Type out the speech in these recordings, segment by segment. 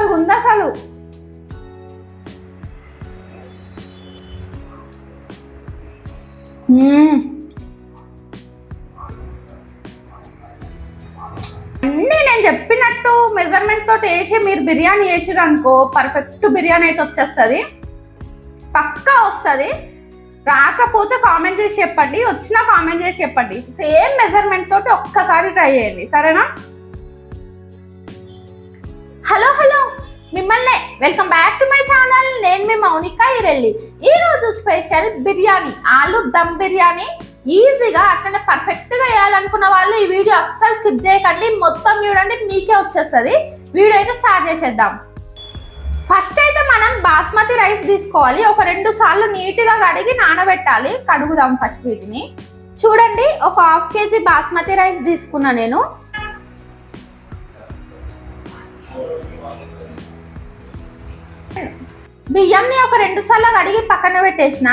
Super ఉంది అసలు. అన్నీ నేను చెప్పినట్టు మెజర్మెంట్ తోటి వేసి మీరు బిర్యానీ వేసిరు అనుకో పర్ఫెక్ట్ బిర్యానీ అయితే వచ్చేస్తుంది. పక్కా వస్తుంది. రాకపోతే కామెంట్ చేసి చెప్పండి వచ్చినా కామెంట్ చేసి చెప్పండి. సేమ్ మెజర్మెంట్ తోటి ఒక్కసారి ట్రై చేయండి. సరేనా? మిమ్మల్ని welcome back to my channel నేను మీ మౌనిక ఇరెల్లి. ఈ రోజు స్పెషల్ బిర్యానీ ఆలు దమ్ బిర్యానీ. ఈజీగా అట్లనే పర్ఫెక్ట్గా వేయాలనుకున్న వాళ్ళు ఈ వీడియో అస్సలు స్కిప్ చేయకండి. మొత్తం చూడండి మీకే వచ్చేస్తుంది. వీడియో అయితే స్టార్ట్ చేసేద్దాం. ఫస్ట్ అయితే మనం బాస్మతి రైస్ తీసుకోవాలి. ఒక రెండు సార్లు నీట్గా కడిగి నానబెట్టాలి. కడుగుదాం ఫస్ట్ వీటిని. చూడండి ఒక హాఫ్ కేజీ బాస్మతి రైస్ తీసుకున్నా నేను. బియ్యంని ఒక రెండు సార్లు కడిగి పక్కన పెట్టేసిన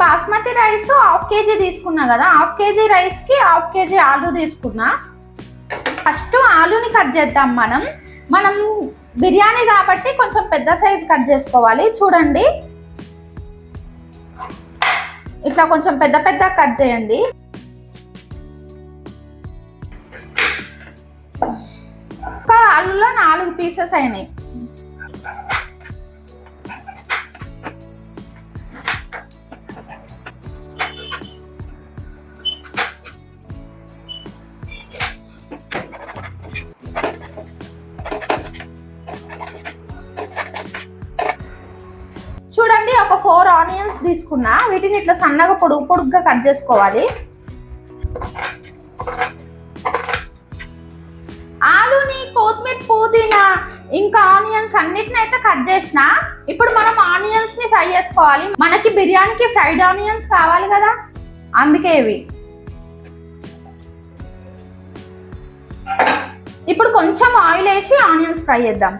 బాస్మతి రైస్ హాఫ్ కేజీ తీసుకున్నా కదా హాఫ్ కేజీ రైస్కి హాఫ్ కేజీ ఆలు తీసుకున్నా. ఫస్ట్ ఆలుని కట్ చేద్దాం మనం. మనం బిర్యానీ కాబట్టి కొంచెం పెద్ద సైజ్ కట్ చేసుకోవాలి. చూడండి. ఇట్లా కొంచెం పెద్ద పెద్ద కట్ చేయండి. ఒక ఆలులో నాలుగు పీసెస్ అయినాయి. తీసుకున్నా వీటిని ఇట్లా సన్నగా పొడుగు పొడుగ్గా కట్ చేసుకోవాలి. ఆలుని కొత్తిమీర పుదీనా ఇంకా ఆనియన్స్ అన్నిటిని అయితే కట్ చేసిన ఇప్పుడు మనం ఆనియన్స్ని ఫ్రై చేసుకోవాలి. మనకి బిర్యానీకి ఫ్రైడ్ ఆనియన్స్ కావాలి కదా అందుకే ఇవి. ఇప్పుడు కొంచెం ఆయిల్ వేసి ఆనియన్స్ ఫ్రై చేద్దాం.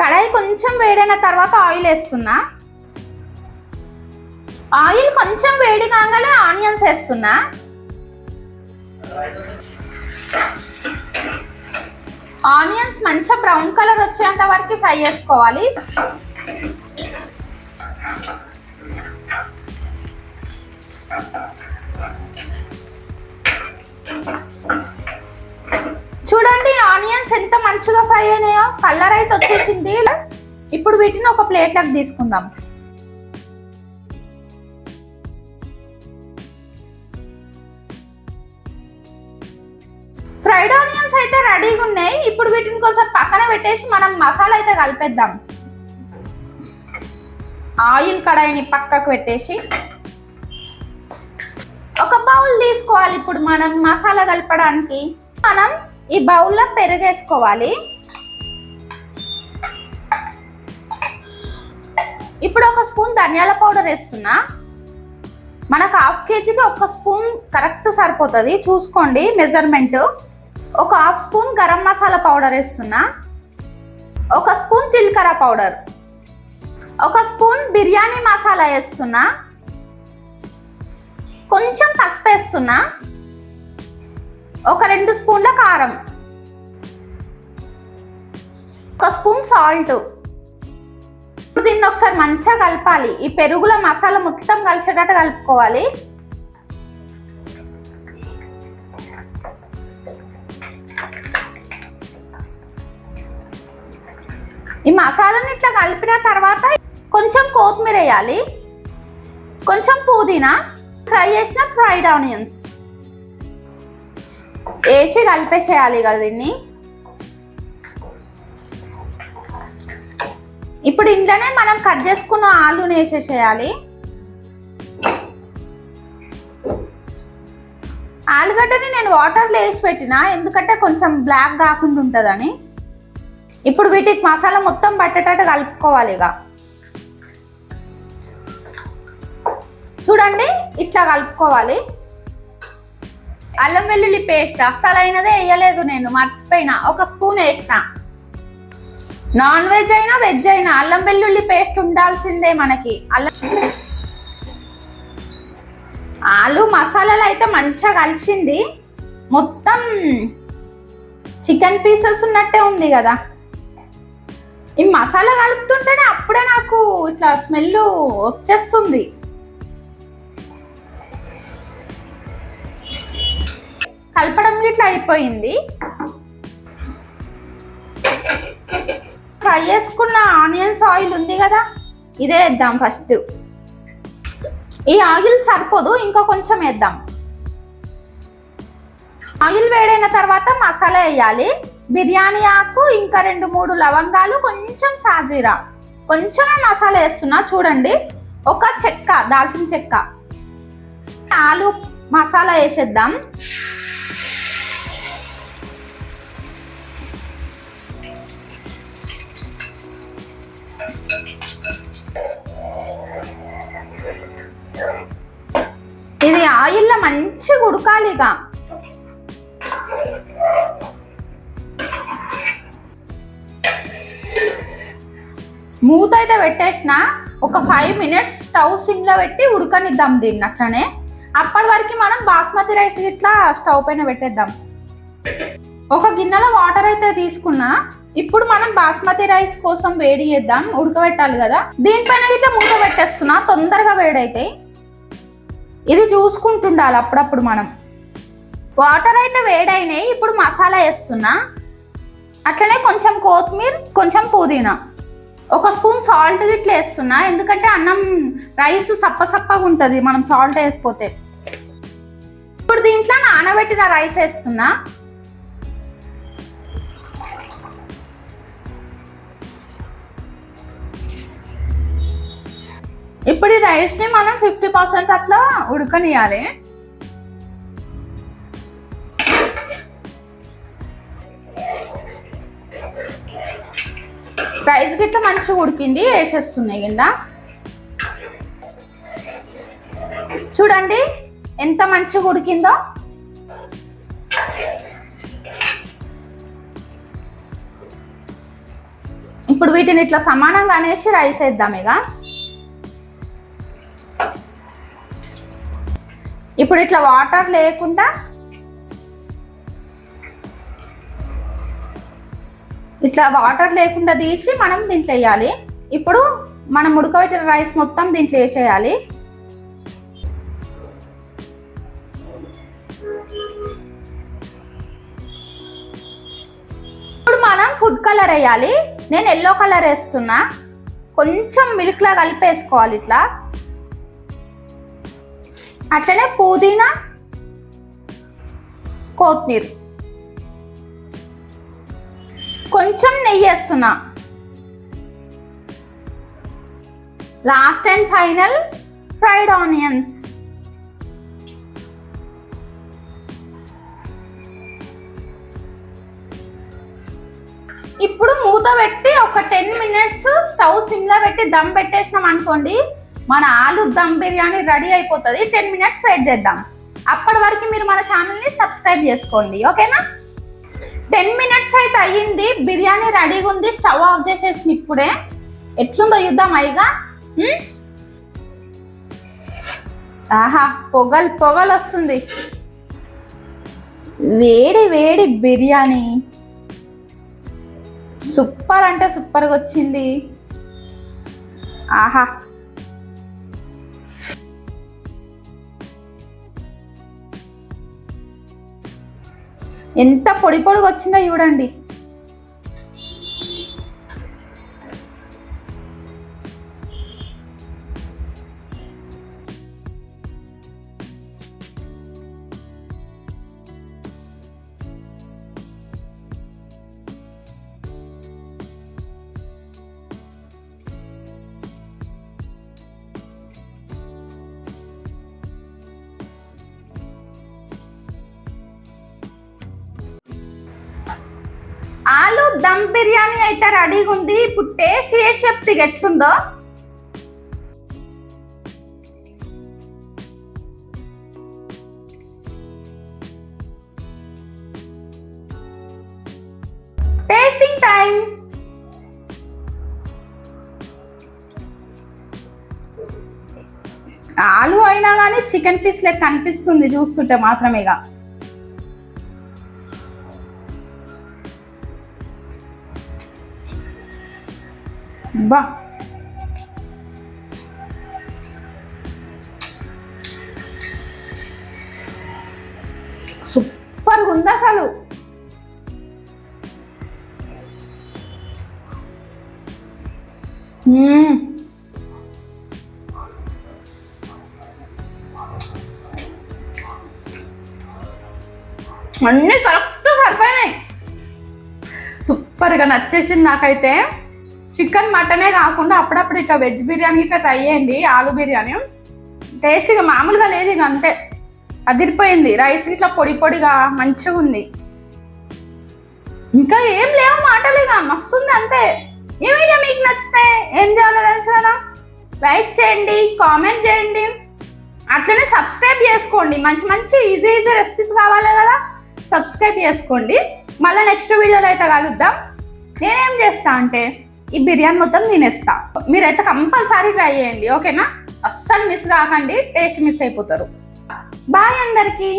కడాయి కొంచెం వేడైన తర్వాత ఆయిల్ వేస్తున్నా. ఆయిల్ కొంచెం వేడి కాగానే ఆనియన్స్ వేస్తున్నా. ఆనియన్స్ మంచిగా బ్రౌన్ కలర్ వచ్చేంత వరకు ఫ్రై చేసుకోవాలి. చూడండి ఆనియన్స్ ఎంత మంచిగా ఫ్రై అయినాయో కలర్ అయితే వచ్చేసింది. ఇప్పుడు వీటిని ఒక ప్లేట్లోకి తీసుకుందాం. ఇప్పుడు వీటిని కొంచెం పక్కన పెట్టేసి మనం మసాలా అయితే కలిపేద్దాం. ఆయిల్ కడాయిని పక్కకు పెట్టేసి ఒక బౌల్ తీసుకోవాలి ఇప్పుడు మనం మసాలా కలపడానికి. మనం ఈ బౌల్లో పెరుగేసుకోవాలి. ఇప్పుడు ఒక స్పూన్ ధనియాల పౌడర్ వేస్తున్నా. మనకు హాఫ్ కేజీకి ఒక స్పూన్ కరెక్ట్ సరిపోతుంది. చూసుకోండి మెజర్మెంట్. ఒక half spoon garam masala powder వేస్తున్నా. ఒక స్పూన్ జీలకర్ర పౌడర్. ఒక స్పూన్ బిర్యానీ మసాలా వేస్తున్నా. కొంచెం పసుపు వేస్తున్నా. ఒక రెండు స్పూన్ల కారం. ఒక స్పూన్ సాల్ట్. దీన్ని ఒకసారి మంచిగా కలపాలి. ఈ పెరుగుల మసాలా మొత్తం కలిసేటట్టు కలుపుకోవాలి. మసాలాని ఇట్లా కలిపిన తర్వాత కొంచెం కొత్తిమీర వేయాలి. కొంచెం పుదీనా ఫ్రై చేసిన ఫ్రైడ్ ఆనియన్స్. వేసి కలిపేసేయాలి కదా దీన్ని. ఇప్పుడు ఇంట్లోనే మనం కట్ చేసుకున్న ఆలుని వేసేసేయాలి. ఆలుగడ్డని నేను వాటర్లో వేసి పెట్టిన ఎందుకంటే కొంచెం బ్లాక్ కాకుండా ఉంటుందని. ఇప్పుడు వీటికి మసాలా మొత్తం పట్టేటట్టు కలుపుకోవాలి ఇక చూడండి ఇట్లా కలుపుకోవాలి. అల్లం వెల్లుల్లి పేస్ట్ అస్సలైనదే వేయలేదు నేను మర్చిపోయినా. ఒక స్పూన్ వేసిన. నాన్ వెజ్ అయినా వెజ్ అయినా అల్లం వెల్లుల్లి పేస్ట్ ఉండాల్సిందే మనకి. అల్లం ఆలు మసాలాలు అయితే మంచిగా కలిసింది. మొత్తం చికెన్ పీసెస్ ఉన్నట్టే ఉంది కదా. ఈ మసాలా కలుపుతుంటేనే అప్పుడే నాకు ఇట్లా స్మెల్ వచ్చేస్తుంది. కలపడం ఇట్లా అయిపోయింది. ఫ్రై చేసుకున్న ఆనియన్స్ ఆయిల్ ఉంది కదా ఇదే వేద్దాం ఫస్ట్. ఈ ఆయిల్ సరిపోదు ఇంకా కొంచెం వేద్దాం. ఆయిల్ వేడైన తర్వాత మసాలా వేయాలి. బిర్యానీ ఆకు ఇంకా రెండు మూడు లవంగాలు కొంచెం సాజీరా. కొంచెమే మసాలా వేస్తున్నా చూడండి. ఒక చెక్క దాల్చిన చెక్క. ఆలు మసాలా వేసేద్దాం. ఇది ఆయిల్లో మంచిగా ఉడకాలి ఇక మూత అయితే పెట్టేసిన ఒక ఫైవ్ మినిట్స్ స్టవ్ సిమ్లో పెట్టి ఉడకనిద్దాం దీన్ని అట్లనే. అప్పటి వరకు మనం బాస్మతి రైస్ ఇట్లా స్టవ్ పైన పెట్టేద్దాం. ఒక గిన్నెలో వాటర్ అయితే తీసుకున్నా ఇప్పుడు మనం బాస్మతి రైస్ కోసం వేడి చేద్దాం ఉడకబెట్టాలి కదా. దీనిపైన ఇట్లా మూత పెట్టేస్తున్నా తొందరగా వేడైతే. ఇది చూసుకుంటుండాలి అప్పుడప్పుడు మనం. వాటర్ అయితే వేడైనాయి ఇప్పుడు మసాలా వేస్తున్నా. అట్లనే కొంచెం కొత్తిమీర కొంచెం పుదీనా. ఒక స్పూన్ సాల్ట్ ఇట్లా వేస్తున్నా. ఎందుకంటే అన్నం రైస్ సప్ప సప్పగా ఉంటుంది మనం సాల్ట్ వేయకపోతే. ఇప్పుడు దీంట్లో నానబెట్టిన రైస్ వేస్తున్నా. ఇప్పుడు ఈ రైస్ని మనం ఫిఫ్టీ పర్సెంట్ అట్లా ఉడకనియాలి రైస్ గిట్లా మంచిగా ఉడికింది వేసేస్తున్నాయి కింద. చూడండి ఎంత మంచిగా ఉడికిందో. ఇప్పుడు వీటిని ఇట్లా సమానంగా అనేసి రైస్ వేద్దాం ఇక. ఇప్పుడు ఇట్లా వాటర్ లేకుండా ఇట్లా వాటర్ లేకుండా తీసి మనం దీంట్లో వేయాలి. ఇప్పుడు మనం ఉడకబెట్టిన రైస్ మొత్తం దీంట్లో వేసేయాలి. ఇప్పుడు మనం ఫుడ్ కలర్ వేయాలి. నేను ఎల్లో కలర్ వేస్తున్నా. కొంచెం మిల్క్లా కలిపేసుకోవాలి ఇట్లా. అట్లనే పుదీనా కొత్తిమీర. కొంచెం నెయ్యి వేస్తున్నా. Last and final fried onions ఇప్పుడు మూత పెట్టి ఒక టెన్ మినిట్స్ స్టవ్ సిమ్లో పెట్టి దమ్ పెట్టేసినాం అనుకోండి మన ఆలు దమ్ బిర్యానీ రెడీ అయిపోతుంది. టెన్ మినిట్స్ వెయిట్ చేద్దాం. అప్పటి వరకు మీరు మన ఛానల్ని సబ్స్క్రైబ్ చేసుకోండి. ఓకేనా టెన్ మినిట్స్ అయితే అయ్యింది. బిర్యానీ రెడీగా ఉంది స్టవ్ ఆఫ్ చేసేసిన ఇప్పుడే. ఎట్లుందో చూద్దాం అయిగా. ఆహా పొగలు పొగలు వస్తుంది. వేడి వేడి బిర్యానీ. సూపర్ అంటే సూపర్గా వచ్చింది. ఆహా ఎంత పొడి పొడిగా వచ్చిందో చూడండి. ఆలు దమ్ బిర్యానీ అయితే రెడీగా ఉంది. ఇప్పుడు టేస్ట్ చేసి చెప్తే ఎట్లుందో? టేస్టింగ్ టైం ఆలు అయినా కానీ చికెన్ పీస్ లెక్క కనిపిస్తుంది చూస్తుంటే మాత్రమేగా అబ్బా సూపర్గా ఉంది అసలు? అన్నీ కరెక్ట్ సరిపోయినాయి. సూపర్గా నచ్చేసింది నాకైతే. చికెన్ మటనే కాకుండా అప్పుడప్పుడు ఇక వెజ్ బిర్యానీ ఇట్లా ట్రై చేయండి ఆలు బిర్యానీ. టేస్ట్ ఇక మామూలుగా లేదు ఇక అంతే. అదిరిపోయింది. రైస్ ఇట్లా పొడి పొడిగా మంచిగా ఉంది. ఇంకా ఏం లేవు మాటలు ఇక మస్తుంది అంతే. ఈ వీడియో మీకు నచ్చితే ఏం చేయాలో తెలుసా లైక్ చేయండి కామెంట్ చేయండి. అట్లనే సబ్స్క్రైబ్ చేసుకోండి. మంచి మంచి ఈజీ ఈజీ రెసిపీస్ కావాలి కదా సబ్స్క్రైబ్ చేసుకోండి. మళ్ళీ నెక్స్ట్ వీడియోలో అయితే కలుద్దాం. నేనేం చేస్తా అంటే ఈ బిర్యానీ మొత్తం తినేస్తా. మీరైతే కంపల్సరీ ట్రై చేయండి ఓకేనా? అస్సలు మిస్ కాకండి టేస్ట్ మిస్ అయిపోతారు. బాయ్ అందరికీ.